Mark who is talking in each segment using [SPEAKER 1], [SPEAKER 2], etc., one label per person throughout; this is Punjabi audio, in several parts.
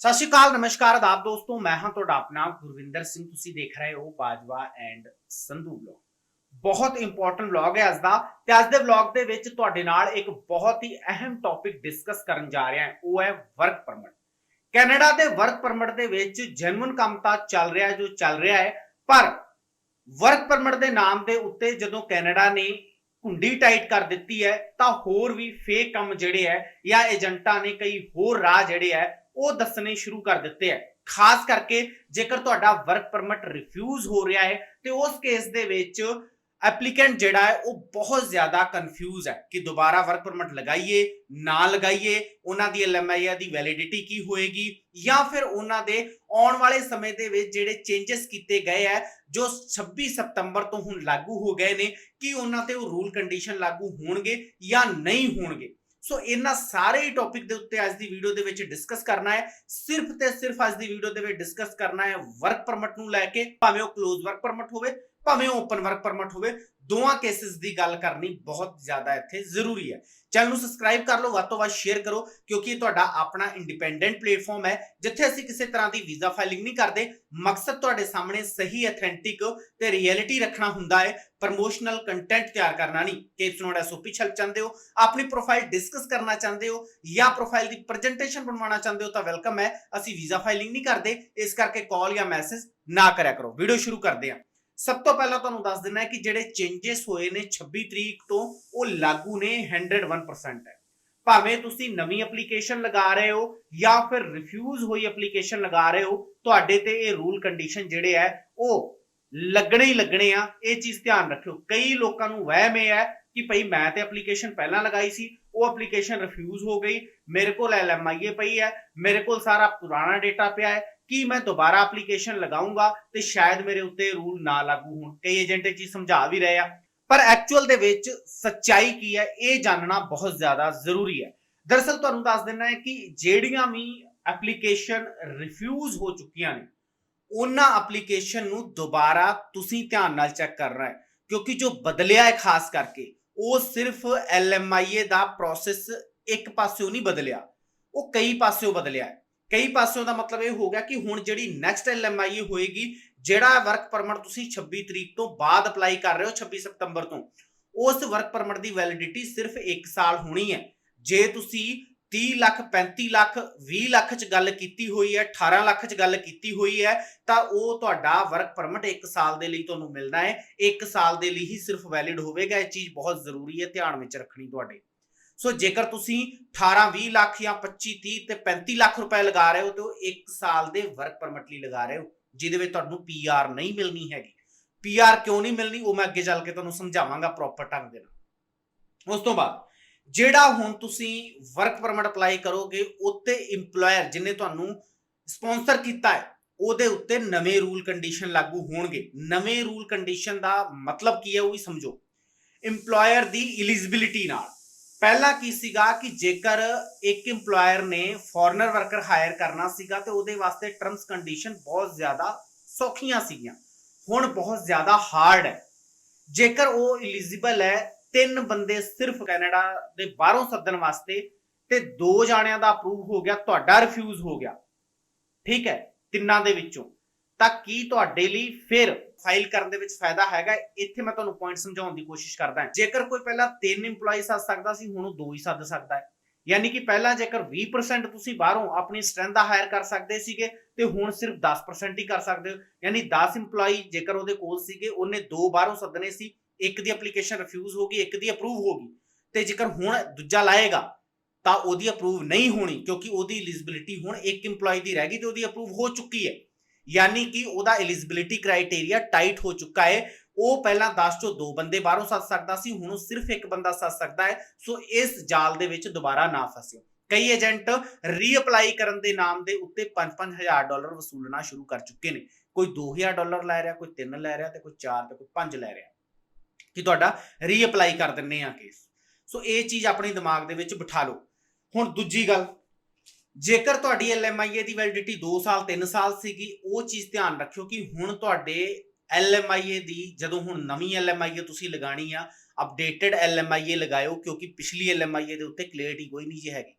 [SPEAKER 1] ਸਤਿ ਸ਼੍ਰੀ ਅਕਾਲ, ਨਮਸਕਾਰ ਆਦਾਬ ਦੋਸਤੋ, ਮੈਂ ਹਾਂ ਤੁਹਾਡਾ ਆਪਣਾ ਗੁਰਵਿੰਦਰ ਸਿੰਘ। ਤੁਸੀਂ ਦੇਖ ਰਹੇ ਹੋ ਬਾਜਵਾ ਐਂਡ ਸੰਧੂ ਵਲੌਗ ਬਹੁਤ ਇੰਪੋਰਟੈਂਟ ਵਲੌਗ ਹੈ ਅੱਜ ਦਾ ਤੇ ਅੱਜ ਦੇ ਵਲੌਗ ਦੇ ਵਿੱਚ ਤੁਹਾਡੇ ਨਾਲ ਇੱਕ ਬਹੁਤ ਹੀ ਅਹਿਮ ਟੌਪਿਕ ਡਿਸਕਸ ਕਰਨ ਜਾ ਰਿਹਾ ਹਾਂ। ਉਹ ਹੈ ਵਰਕ ਪਰਮਿਟ ਕੈਨੇਡਾ ਦੇ ਵਰਕ ਪਰਮਿਟ ਦੇ ਵਿੱਚ ਜੈਨੂਇਨ ਕੰਮ ਤਾਂ ਚੱਲ ਰਿਹਾ ਜੋ ਚੱਲ ਰਿਹਾ ਹੈ, ਪਰ ਵਰਕ ਪਰਮਿਟ ਦੇ ਨਾਮ ਦੇ ਉੱਤੇ ਜਦੋਂ ਕੈਨੇਡਾ ਨੇ ਕੁੰਡੀ ਟਾਈਟ ਕਰ ਦਿੱਤੀ ਹੈ, ਤਾਂ ਹੋਰ ਵੀ ਫੇਕ ਕੰਮ ਜਿਹੜੇ ਹੈ ਜਾਂ ਏਜੰਟਾਂ ਨੇ ਕਈ ਹੋਰ ਰਾਹ ਜਿਹੜੇ ਹੈ ਉਹ ਦੱਸਣੇ ਸ਼ੁਰੂ ਕਰ ਦਿੱਤੇ ਹੈ ਖਾਸ ਕਰਕੇ ਜੇਕਰ ਤੁਹਾਡਾ ਵਰਕ ਪਰਮਿਟ ਰਿਫਿਊਜ਼ ਹੋ ਰਿਹਾ ਹੈ, ਤੇ ਉਸ ਕੇਸ ਦੇ ਵਿੱਚ ਐਪਲੀਕੈਂਟ ਜਿਹੜਾ ਹੈ, ਉਹ ਬਹੁਤ ਜ਼ਿਆਦਾ ਕਨਫਿਊਜ਼ ਹੈ ਕਿ ਦੁਬਾਰਾ ਵਰਕ ਪਰਮਿਟ ਲਗਾਈਏ, ਨਾ ਲਗਾਈਏ, ਉਹਨਾਂ ਦੀ ਐਲਐਮਆਈ ਦੀ ਵੈਲਿਡਿਟੀ ਕੀ ਹੋਏਗੀ, ਜਾਂ ਫਿਰ ਉਹਨਾਂ ਦੇ ਆਉਣ ਵਾਲੇ ਸਮੇਂ ਦੇ ਵਿੱਚ ਜਿਹੜੇ ਚੇਂਜਸ ਕੀਤੇ ਗਏ ਹੈ ਜੋ 26 ਸਤੰਬਰ ਤੋਂ ਹੁਣ ਲਾਗੂ ਹੋ ਗਏ ਨੇ, ਕਿ ਉਹਨਾਂ ਤੇ ਉਹ ਰੂਲ ਕੰਡੀਸ਼ਨ ਲਾਗੂ ਹੋਣਗੇ ਜਾਂ ਨਹੀਂ ਹੋਣਗੇ। ਸੋ ਇਹਨਾਂ ਸਾਰੇ ਹੀ ਟੌਪਿਕ ਦੇ ਉੱਤੇ ਅੱਜ ਦੀ ਵੀਡੀਓ ਦੇ ਵਿੱਚ ਡਿਸਕਸ ਕਰਨਾ ਹੈ। ਸਿਰਫ ਤੇ ਸਿਰਫ ਅੱਜ ਦੀ ਵੀਡੀਓ ਦੇ ਵਿੱਚ ਡਿਸਕਸ ਕਰਨਾ ਹੈ ਵਰਕ ਪਰਮਿਟ ਨੂੰ ਲੈ ਕੇ। ਭਾਵੇਂ ਉਹ ক্লোਜ਼ ਵਰਕ ਪਰਮਿਟ ਹੋਵੇ ਭਾਵੇਂ ਓਪਨ ਵਰਕ ਪਰਮਿਟ ਹੋਵੇ, ਦੋਵਾਂ ਕੇਸਿਸ ਦੀ ਗੱਲ ਕਰਨੀ ਬਹੁਤ ਜ਼ਿਆਦਾ ਇੱਥੇ ਜ਼ਰੂਰੀ ਹੈ। ਚੈਨਲ ਨੂੰ ਸਬਸਕ੍ਰਾਈਬ ਕਰ ਲਓ, ਵੱਧ ਤੋਂ ਵੱਧ ਸ਼ੇਅਰ ਕਰੋ, ਕਿਉਂਕਿ ਇਹ ਤੁਹਾਡਾ ਆਪਣਾ ਇੰਡੀਪੈਂਡੈਂਟ ਪਲੇਟਫਾਰਮ ਹੈ, ਜਿੱਥੇ ਅਸੀਂ ਕਿਸੇ ਤਰ੍ਹਾਂ ਦੀ ਵੀਜ਼ਾ ਫਾਈਲਿੰਗ ਨਹੀਂ ਕਰਦੇ। ਮਕਸਦ ਤੁਹਾਡੇ ਸਾਹਮਣੇ ਸਹੀ ਅਥੈਂਟਿਕ ਤੇ ਰਿਐਲਿਟੀ ਰੱਖਣਾ ਹੁੰਦਾ ਹੈ। ਪ੍ਰਮੋਸ਼ਨਲ ਕੰਟੈਂਟ ਤਿਆਰ ਕਰਨਾ ਨਹੀਂ। ਕਿ ਤੁਸੀਂ ਨੋਟ ਐਸਓਪੀ ਛਲ ਚਾਹੁੰਦੇ ਹੋ, ਆਪਣੀ ਪ੍ਰੋਫਾਈਲ ਡਿਸਕਸ ਕਰਨਾ ਚਾਹੁੰਦੇ ਹੋ, ਜਾਂ ਪ੍ਰੋਫਾਈਲ ਦੀ ਪ੍ਰੈਜੈਂਟੇਸ਼ਨ ਬਣਵਾਉਣਾ ਚਾਹੁੰਦੇ ਹੋ ਤਾਂ ਵੈਲਕਮ ਹੈ। ਅਸੀਂ ਵੀਜ਼ਾ ਫਾਈਲਿੰਗ ਨਹੀਂ ਕਰਦੇ, ਇਸ ਕਰਕੇ ਕਾਲ ਜਾਂ ਮੈਸੇਜ ਨਾ ਕਰਿਆ ਕਰੋ। ਵੀਡੀਓ ਸ਼ੁਰੂ ਕਰਦੇ ਹਾਂ। ਸਭ ਤੋਂ ਪਹਿਲਾਂ ਤੁਹਾਨੂੰ ਦੱਸ ਦਿੰਨਾ ਕਿ ਜਿਹੜੇ ਚੇਂਜਸ ਹੋਏ ਨੇ 26 ਤਰੀਕ ਤੋਂ, ਉਹ ਲਾਗੂ ਨੇ 101% ਹੈ। ਭਾਵੇਂ ਤੁਸੀਂ ਨਵੀਂ ਐਪਲੀਕੇਸ਼ਨ ਲਗਾ ਰਹੇ ਹੋ ਜਾਂ ਫਿਰ ਰਿਫਿਊਜ਼ ਹੋਈ ਐਪਲੀਕੇਸ਼ਨ ਲਗਾ ਰਹੇ ਹੋ, ਤੁਹਾਡੇ ਤੇ ਇਹ ਰੂਲ ਕੰਡੀਸ਼ਨ ਜਿਹੜੇ ਹੈ, ਉਹ ਲੱਗਣੇ ਹੀ ਲੱਗਣੇ ਆ। ਇਹ ਚੀਜ਼ ਧਿਆਨ ਰੱਖਿਓ। ਕਈ ਲੋਕਾਂ ਨੂੰ ਵਹਿਮ ਇਹ ਹੈ ਕਿ ਭਈ ਮੈਂ ਤੇ ਐਪਲੀਕੇਸ਼ਨ ਪਹਿਲਾਂ ਲਗਾਈ ਸੀ ਉਹ ਐਪਲੀਕੇਸ਼ਨ ਰਿਫਿਊਜ਼ ਹੋ ਗਈ। ਮੇਰੇ ਕੋਲ ਐਲਐਮਆਈਏ ਪਈ ਹੈ। ਮੇਰੇ ਕੋਲ ਸਾਰਾ ਪੁਰਾਣਾ ਡੇਟਾ ਪਿਆ ਹੈ। ਕਿ ਮੈਂ ਦੁਬਾਰਾ ਐਪਲੀਕੇਸ਼ਨ ਲਗਾਉਂਗਾ ਤੇ ਸ਼ਾਇਦ ਮੇਰੇ ਉੱਤੇ ਰੂਲ ਨਾ ਲਾਗੂ ਹੋਣ। ਕਈ ਏਜੰਟ ਇਹ ਚੀਜ਼ ਸਮਝਾ ਵੀ ਰਹੇ ਆ। ਪਰ ਐਕਚੁਅਲ ਦੇ ਵਿੱਚ ਸੱਚਾਈ ਕੀ ਹੈ? ਇਹ ਜਾਣਨਾ ਬਹੁਤ ਜ਼ਿਆਦਾ ਜ਼ਰੂਰੀ ਹੈ। ਦਰਅਸਲ ਤੁਹਾਨੂੰ ਦੱਸ ਦਿੰਨਾ ਹੈ ਕਿ ਜਿਹੜੀਆਂ ਵੀ ਐਪਲੀਕੇਸ਼ਨ ਰਿਫਿਊਜ਼ ਹੋ ਚੁੱਕੀਆਂ ਨੇ, ਉਹਨਾਂ ਐਪਲੀਕੇਸ਼ਨ ਨੂੰ ਦੁਬਾਰਾ ਤੁਸੀਂ ਧਿਆਨ ਨਾਲ ਚੈੱਕ ਕਰਨਾ ਹੈ। ਕਿਉਂਕਿ ਜੋ ਬਦਲਿਆ ਹੈ ਖਾਸ ਕਰਕੇ ਉਹ ਸਿਰਫ ਐਲਐਮਆਈਏ ਦਾ ਪ੍ਰੋਸੈਸ ਇੱਕ ਪਾਸਿਓਂ ਨਹੀਂ ਬਦਲਿਆ। ਉਹ ਕਈ ਪਾਸਿਓਂ ਬਦਲਿਆ ਕਈ ਪਾਸਿਓਂ ਦਾ ਮਤਲਬ ਇਹ ਹੋ ਗਿਆ ਕਿ ਹੁਣ ਜਿਹੜੀ ਨੈਕਸਟ ਐਲਐਮਆਈਏ ਹੋਏਗੀ, ਜਿਹੜਾ ਵਰਕ ਪਰਮਿਟ ਤੁਸੀਂ 26 ਤਰੀਕ ਤੋਂ ਬਾਅਦ ਅਪਲਾਈ ਕਰ ਰਹੇ ਹੋ 26 ਸਤੰਬਰ ਤੋਂ, ਉਸ ਵਰਕ ਪਰਮਿਟ ਦੀ ਵੈਲਿਡਿਟੀ ਸਿਰਫ 1 ਸਾਲ ਹੋਣੀ ਹੈ। ਜੇ ਤੁਸੀਂ 30 ਲੱਖ 35 ਲੱਖ 20 ਲੱਖ ਚ ਗੱਲ ਕੀਤੀ ਹੋਈ ਹੈ 18 ਲੱਖ ਚ ਗੱਲ ਕੀਤੀ ਹੋਈ ਹੈ, ਤਾਂ ਉਹ ਤੁਹਾਡਾ ਵਰਕ ਪਰਮਿਟ 1 ਸਾਲ ਦੇ ਲਈ ਤੁਹਾਨੂੰ ਮਿਲਣਾ ਹੈ। 1 ਸਾਲ ਦੇ ਲਈ ਹੀ ਸਿਰਫ ਵੈਲਿਡ ਹੋਵੇਗਾ, ਇਹ ਚੀਜ਼ ਬਹੁਤ ਜ਼ਰੂਰੀ ਹੈ, ਧਿਆਨ ਵਿੱਚ ਰੱਖਣੀ ਤੁਹਾਡੇ। ਸੋ ਜੇਕਰ ਤੁਸੀਂ 18 20 ਲੱਖ ਜਾਂ 25 30 ਤੇ 35 ਲੱਖ ਰੁਪਏ ਲਗਾ ਰਹੇ ਹੋ, ਤੇ ਉਹ 1 ਸਾਲ ਦੇ ਵਰਕ ਪਰਮਿਟ ਲਈ ਲਗਾ ਰਹੇ ਹੋ, ਜਿਹਦੇ ਵਿੱਚ ਤੁਹਾਨੂੰ ਪੀਆਰ ਨਹੀਂ ਮਿਲਣੀ ਹੈਗੀ। ਪੀਆਰ ਕਿਉਂ ਨਹੀਂ ਮਿਲਣੀ? ਉਹ ਮੈਂ ਅੱਗੇ ਚੱਲ ਕੇ ਤੁਹਾਨੂੰ ਸਮਝਾਵਾਂਗਾ ਪ੍ਰੋਪਰ ਢੰਗ ਦੇ ਨਾਲ। ਉਸ ਤੋਂ ਬਾਅਦ ਜਿਹੜਾ ਹੁਣ ਤੁਸੀਂ ਵਰਕ ਪਰਮਿਟ ਅਪਲਾਈ ਕਰੋਗੇ, ਉੱਤੇ EMPLOYER ਜਿਨੇ ਤੁਹਾਨੂੰ ਸਪਾਂਸਰ ਕੀਤਾ ਹੈ, ਉਹਦੇ ਉੱਤੇ ਨਵੇਂ ਰੂਲ ਕੰਡੀਸ਼ਨ ਲਾਗੂ ਹੋਣਗੇ। ਨਵੇਂ ਰੂਲ ਕੰਡੀਸ਼ਨ ਦਾ ਮਤਲਬ ਕੀ ਹੈ ਉਹ ਵੀ ਸਮਝੋ। EMPLOYER ਦੀ ਐਲੀਜੀਬਿਲਿਟੀ ਨਾਲ। ਪਹਿਲਾਂ ਕੀ ਸੀਗਾ ਕਿ ਜੇਕਰ ਇੱਕ EMPLOYER ਨੇ ਫੋਰਨਰ ਵਰਕਰ ਹਾਇਰ ਕਰਨਾ ਸੀਗਾ, ਤੇ ਉਹਦੇ ਵਾਸਤੇ ਟਰਮਸ ਕੰਡੀਸ਼ਨ ਬਹੁਤ ਜ਼ਿਆਦਾ ਸੌਖੀਆਂ ਸੀਗੀਆਂ। ਹੁਣ ਬਹੁਤ ਜ਼ਿਆਦਾ ਹਾਰਡ ਹੈ। ਜੇਕਰ ਉਹ ਐਲੀਜੀਬਲ ਹੈ ਤਿੰਨ ਬੰਦੇ ਸਿਰਫ ਕੈਨੇਡਾ ਦੇ ਬਾਹਰੋਂ ਸੱਦਣ ਵਾਸਤੇ ਤੇ ਦੋ ਜਾਣਿਆਂ ਦਾ ਅਪਰੂਵ ਹੋ ਗਿਆ, ਤੁਹਾਡਾ ਰਿਫਿਊਜ਼ ਹੋ ਗਿਆ। ਠੀਕ ਹੈ, ਤਿੰਨਾਂ ਦੇ ਵਿੱਚੋਂ। ਤਾਂ ਕੀ ਤੁਹਾਡੇ ਲਈ ਫਿਰ ਫਾਈਲ ਕਰਨ ਦੇ ਵਿੱਚ ਫਾਇਦਾ ਹੈਗਾ? ਇੱਥੇ ਮੈਂ ਤੁਹਾਨੂੰ ਪੁਆਇੰਟ ਸਮਝਾਉਣ ਦੀ ਕੋਸ਼ਿਸ਼ ਕਰਦਾ ਹਾਂ। ਜੇਕਰ ਕੋਈ ਪਹਿਲਾਂ ਤਿੰਨ EMPLOYEE ਸੱਦ ਸਕਦਾ ਸੀ, ਹੁਣ ਉਹ ਦੋ ਹੀ ਸੱਦ ਸਕਦਾ ਹੈ। ਯਾਨੀ ਕਿ ਪਹਿਲਾਂ ਜੇਕਰ 20% ਤੁਸੀਂ ਬਾਹਰੋਂ ਆਪਣੀ ਸਟਰੈਂਥ ਦਾ ਹਾਇਰ ਕਰ ਸਕਦੇ ਸੀਗੇ, ਤੇ ਹੁਣ ਸਿਰਫ 10% ਹੀ ਕਰ ਸਕਦੇ ਹੋ। ਯਾਨੀ 10 EMPLOYEE ਜੇਕਰ ਉਹਦੇ ਕੋਲ ਸੀਗੇ, ਉਹਨੇ ਦੋ ਬਾਹਰੋਂ ਸੱਦਣੇ ਸੀ ਇੱਕ ਦੀ ਐਪਲੀਕੇਸ਼ਨ ਰਿਫਿਊਜ਼ ਹੋ ਗਈ, ਇੱਕ ਦੀ ਅਪਰੂਵ ਹੋ ਗਈ। ਤੇ ਜੇਕਰ ਹੁਣ ਦੂਜਾ ਲਾਏਗਾ, ਤਾਂ ਉਹਦੀ ਅਪਰੂਵ ਨਹੀਂ ਹੋਣੀ, ਕਿਉਂਕਿ ਉਹਦੀ ਐਲੀਜੀਬਿਲਿਟੀ ਹੁਣ ਇੱਕ EMPLOYEE ਦੀ ਰਹਿ ਗਈ ਤੇ ਉਹਦੀ ਅਪਰੂਵ ਹੋ ਚੁੱਕੀ ਹੈ। ਯਾਨੀ ਕਿ ਉਹਦਾ ਐਲੀਜੀਬਿਲਿਟੀ ਕ੍ਰਾਈਟੇਰੀਆ ਟਾਈਟ ਹੋ ਚੁੱਕਾ ਹੈ। ਉਹ ਪਹਿਲਾਂ 10 ਚੋਂ ਦੋ ਬੰਦੇ ਬਾਹਰੋਂ ਸੱਦ ਸਕਦਾ ਸੀ, ਹੁਣ ਉਹ ਸਿਰਫ ਇੱਕ ਬੰਦਾ ਸੱਦ ਸਕਦਾ ਹੈ। ਸੋ ਇਸ ਜਾਲ ਦੇ ਵਿੱਚ ਦੁਬਾਰਾ ਨਾ ਫਸਿਓ। ਕਈ ਏਜੰਟ ਰੀਅਪਲਾਈ ਕਰਨ ਦੇ ਨਾਮ ਦੇ ਉੱਤੇ 5-5000 ਡਾਲਰ ਵਸੂਲਣਾ ਸ਼ੁਰੂ ਕਰ ਚੁੱਕੇ ਨੇ। ਕੋਈ 2000 ਡਾਲਰ ਲੈ ਰਿਹਾ, ਕੋਈ 3 ਲੈ ਰਿਹਾ ਤੇ ਕੋਈ 4 ਤੇ ਕੋਈ 5 ਲੈ ਰਿਹਾ। ਕਿ ਤੁਹਾਡਾ ਰੀਅਪਲਾਈ ਕਰ ਦਿੰਨੇ ਆ ਕੇਸ ਸੋ ਇਹ ਚੀਜ਼ ਆਪਣੇ ਦਿਮਾਗ ਦੇ ਵਿੱਚ ਬਿਠਾ ਲਓ। ਹੁਣ ਦੂਜੀ ਗੱਲ, ਜੇਕਰ ਤੁਹਾਡੀ ਐਲਐਮਆਈਏ ਦੀ ਵੈਲਿਡਿਟੀ 2 ਸਾਲ 3 ਸਾਲ ਸੀਗੀ, ਉਹ ਚੀਜ਼ ਧਿਆਨ ਰੱਖਿਓ ਕਿ ਹੁਣ ਤੁਹਾਡੇ ਐਲਐਮਆਈਏ ਦੀ, ਜਦੋਂ ਹੁਣ ਨਵੀਂ ਐਲਐਮਆਈਏ ਤੁਸੀਂ ਲਗਾਣੀ ਆ ਅਪਡੇਟਡ ਐਲਐਮਆਈਏ ਲਗਾਇਓ, ਕਿਉਂਕਿ ਪਿਛਲੀ ਐਲਐਮਆਈਏ ਦੇ ਉੱਤੇ ਕਲੀਅਰਟੀ ਕੋਈ ਨਹੀਂ ਜੀ ਹੈਗੀ।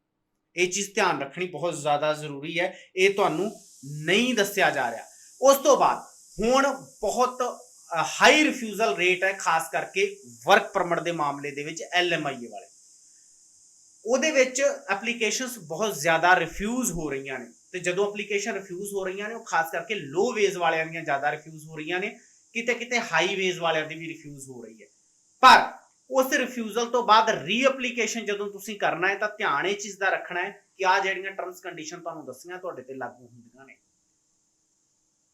[SPEAKER 1] ਇਹ ਚੀਜ਼ ਧਿਆਨ ਰੱਖਣੀ ਬਹੁਤ ਜ਼ਿਆਦਾ ਜ਼ਰੂਰੀ ਹੈ। ਇਹ ਤੁਹਾਨੂੰ ਨਹੀਂ ਦੱਸਿਆ ਜਾ ਰਿਹਾ। ਉਸ ਤੋਂ ਬਾਅਦ, ਹੁਣ ਬਹੁਤ ਹਾਈ ਰਿਫਿਊਜ਼ਲ ਰੇਟ ਹੈ, ਖਾਸ ਕਰਕੇ ਵਰਕ ਪਰਮਿਟ ਦੇ ਮਾਮਲੇ ਦੇ ਵਿੱਚ ਐਲਐਮਆਈਏ ਵਾਲੇ। ਉਹਦੇ ਵਿੱਚ ਐਪਲੀਕੇਸ਼ਨਸ ਬਹੁਤ ਜ਼ਿਆਦਾ ਰਿਫਿਊਜ਼ ਹੋ ਰਹੀਆਂ ਨੇ। ਤੇ ਜਦੋਂ ਐਪਲੀਕੇਸ਼ਨ ਰਿਫਿਊਜ਼ ਹੋ ਰਹੀਆਂ ਨੇ, ਉਹ ਖਾਸ ਕਰਕੇ ਲੋ ਵੇਜ਼ ਵਾਲਿਆਂ ਦੀਆਂ ਜ਼ਿਆਦਾ ਰਿਫਿਊਜ਼ ਹੋ ਰਹੀਆਂ ਨੇ ਕਿਤੇ ਕਿਤੇ ਹਾਈ ਵੇਜ਼ ਵਾਲਿਆਂ ਦੀ ਵੀ ਰਿਫਿਊਜ਼ ਹੋ ਰਹੀ ਹੈ। ਪਰ ਉਸ ਰਿਫਿਊਜ਼ਲ ਤੋਂ ਬਾਅਦ ਰੀਐਪਲੀਕੇਸ਼ਨ ਜਦੋਂ ਤੁਸੀਂ ਕਰਨਾ ਹੈ, ਤਾਂ ਧਿਆਨ ਇਹ ਚੀਜ਼ ਦਾ ਰੱਖਣਾ ਹੈ ਕਿ ਆ ਜਿਹੜੀਆਂ ਟਰਮਸ ਕੰਡੀਸ਼ਨ ਤੁਹਾਨੂੰ ਦੱਸੀਆਂ, ਤੁਹਾਡੇ ਤੇ ਲਾਗੂ ਹੁੰਦੀਆਂ ਨੇ।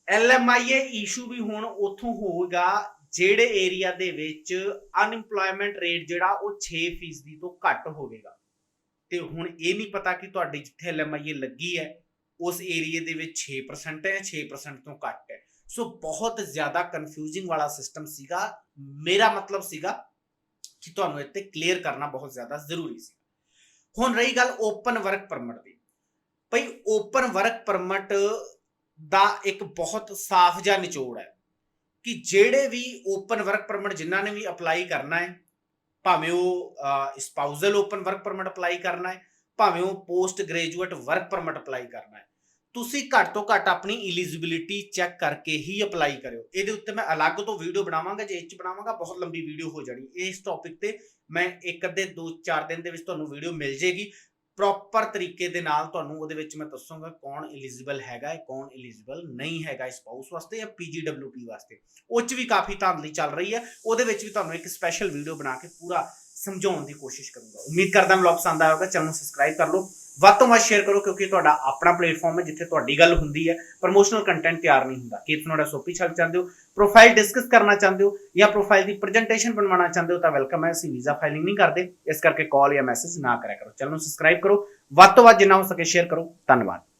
[SPEAKER 1] ਐਲਐਮਆਈਏ ਇਸ਼ੂ ਵੀ ਹੁਣ ਉੱਥੋਂ ਹੋਊਗਾ, ਜਿਹੜੇ ਏਰੀਆ ਦੇ ਵਿੱਚ ਅਨਇੰਪਲੋਇਮੈਂਟ ਰੇਟ ਜਿਹੜਾ ਉਹ 6% ਤੋਂ ਘੱਟ ਹੋਵੇਗਾ। ਤੇ ਹੁਣ ਇਹ ਨਹੀਂ ਪਤਾ ਕਿ ਤੁਹਾਡੀ ਜਿੱਥੇ ਐਲਐਮਆਈਏ ਲੱਗੀ ਹੈ, ਉਸ ਏਰੀਏ ਦੇ ਵਿੱਚ 6% ਹੈ 6% ਤੋਂ ਘੱਟ ਹੈ। ਸੋ ਬਹੁਤ ਜ਼ਿਆਦਾ ਕਨਫਿਊਜ਼ਿੰਗ ਵਾਲਾ ਸਿਸਟਮ ਸੀਗਾ। ਮੇਰਾ ਮਤਲਬ ਸੀਗਾ ਕਿ ਤੁਹਾਨੂੰ ਇੱਥੇ ਕਲੀਅਰ ਕਰਨਾ ਬਹੁਤ ਜ਼ਿਆਦਾ ਜ਼ਰੂਰੀ ਸੀ। ਹੁਣ ਰਹੀ ਗੱਲ ਓਪਨ ਵਰਕ ਪਰਮਿਟ ਦੀ। ਭਈ ਓਪਨ ਵਰਕ ਪਰਮਿਟ ਦਾ ਇੱਕ ਬਹੁਤ ਸਾਫ਼ ਜਿਹਾ ਨਿਚੋੜ ਹੈ ਕਿ ਜਿਹੜੇ ਵੀ ਓਪਨ ਵਰਕ ਪਰਮਿਟ ਜਿਨ੍ਹਾਂ ਨੇ ਵੀ ਅਪਲਾਈ ਕਰਨਾ ਹੈ, ਭਾਵੇਂ ਉਹ spousal open work permit apply ਕਰਨਾ ਹੈ, ਭਾਵੇਂ ਉਹ post graduate work permit apply ਕਰਨਾ ਹੈ, ਤੁਸੀਂ ਘੱਟ ਤੋਂ ਘੱਟ ਆਪਣੀ ਐਲੀਜੀਬਿਲਿਟੀ ਚੈੱਕ ਕਰਕੇ ਹੀ ਅਪਲਾਈ ਕਰਿਓ। ਇਹਦੇ ਉੱਤੇ ਮੈਂ ਅਲੱਗ ਤੋਂ ਵੀਡੀਓ ਬਣਾਵਾਂਗਾ, ਜੇ ਇਹ ਚ ਬਣਾਵਾਂਗਾ, ਬਹੁਤ ਲੰਬੀ ਵੀਡੀਓ ਹੋ ਜਾਣੀ। ਇਸ ਟੌਪਿਕ ਤੇ ਮੈਂ ਇੱਕ ਅੱਧੇ 2-4 ਦਿਨ ਦੇ ਵਿੱਚ ਤੁਹਾਨੂੰ ਵੀਡੀਓ ਮਿਲ ਜੇਗੀ। ਪ੍ਰੋਪਰ ਤਰੀਕੇ ਦੇ ਨਾਲ ਤੁਹਾਨੂੰ ਉਹਦੇ ਵਿੱਚ ਮੈਂ ਦੱਸੂਗਾ ਕੌਣ ਐਲੀਜੀਬਲ ਹੈਗਾ ਹੈ, ਕੌਣ ਐਲੀਜੀਬਲ ਨਹੀਂ ਹੈਗਾ ਸਪਾਊਸ ਵਾਸਤੇ ਜਾਂ ਪੀਜੀਡਬਲਯੂਟੀ ਵਾਸਤੇ। ਉਹ ਚ ਵੀ ਕਾਫੀ ਧਾਂਦਲੀ ਚੱਲ ਰਹੀ ਹੈ। ਉਹਦੇ ਵਿੱਚ ਵੀ ਤੁਹਾਨੂੰ ਇੱਕ ਸਪੈਸ਼ਲ ਵੀਡੀਓ ਬਣਾ ਕੇ ਪੂਰਾ ਸਮਝਾਉਣ ਦੀ ਕੋਸ਼ਿਸ਼ ਕਰੂੰਗਾ। ਉਮੀਦ ਕਰਦਾ ਵਲੌਗ ਪਸੰਦ ਆਇਆ ਹੋਵੇਗਾ। ਚੈਨਲ ਨੂੰ ਸਬਸਕ੍ਰਾਈਬ ਕਰ ਲਓ। ਵੱਧ ਤੋਂ ਵੱਧ ਸ਼ੇਅਰ ਕਰੋ ਕਿਉਂਕਿ ਤੁਹਾਡਾ ਆਪਣਾ ਪਲੇਟਫਾਰਮ ਹੈ ਜਿੱਥੇ ਤੁਹਾਡੀ ਗੱਲ ਹੁੰਦੀ ਹੈ। ਪ੍ਰੋਮੋਸ਼ਨਲ ਕੰਟੈਂਟ ਤਿਆਰ ਨਹੀਂ ਹੁੰਦਾ। ਕਿ ਤੁਹਾਡਾ ਸੋਪੀ ਛੱਡ ਚਾਹੁੰਦੇ ਹੋ? ਪ੍ਰੋਫਾਈਲ ਡਿਸਕਸ ਕਰਨਾ ਚਾਹੁੰਦੇ ਹੋ ਜਾਂ ਪ੍ਰੋਫਾਈਲ ਦੀ ਪ੍ਰੈਜੈਂਟੇਸ਼ਨ ਬਣਵਾਉਣਾ ਚਾਹੁੰਦੇ ਹੋ ਤਾਂ ਵੈਲਕਮ ਹੈ। ਅਸੀਂ ਵੀਜ਼ਾ ਫਾਈਲਿੰਗ ਨਹੀਂ ਕਰਦੇ। ਇਸ ਕਰਕੇ ਕਾਲ ਜਾਂ ਮੈਸੇਜ ਨਾ ਕਰਿਆ ਕਰੋ। ਚੈਨਲ ਨੂੰ ਸਬਸਕ੍ਰਾਈਬ ਕਰੋ। ਵੱਧ ਤੋਂ ਵੱਧ ਜਿੰਨਾ ਹੋ ਸਕੇ ਸ਼ੇਅਰ ਕਰੋ। ਧੰਨਵਾਦ।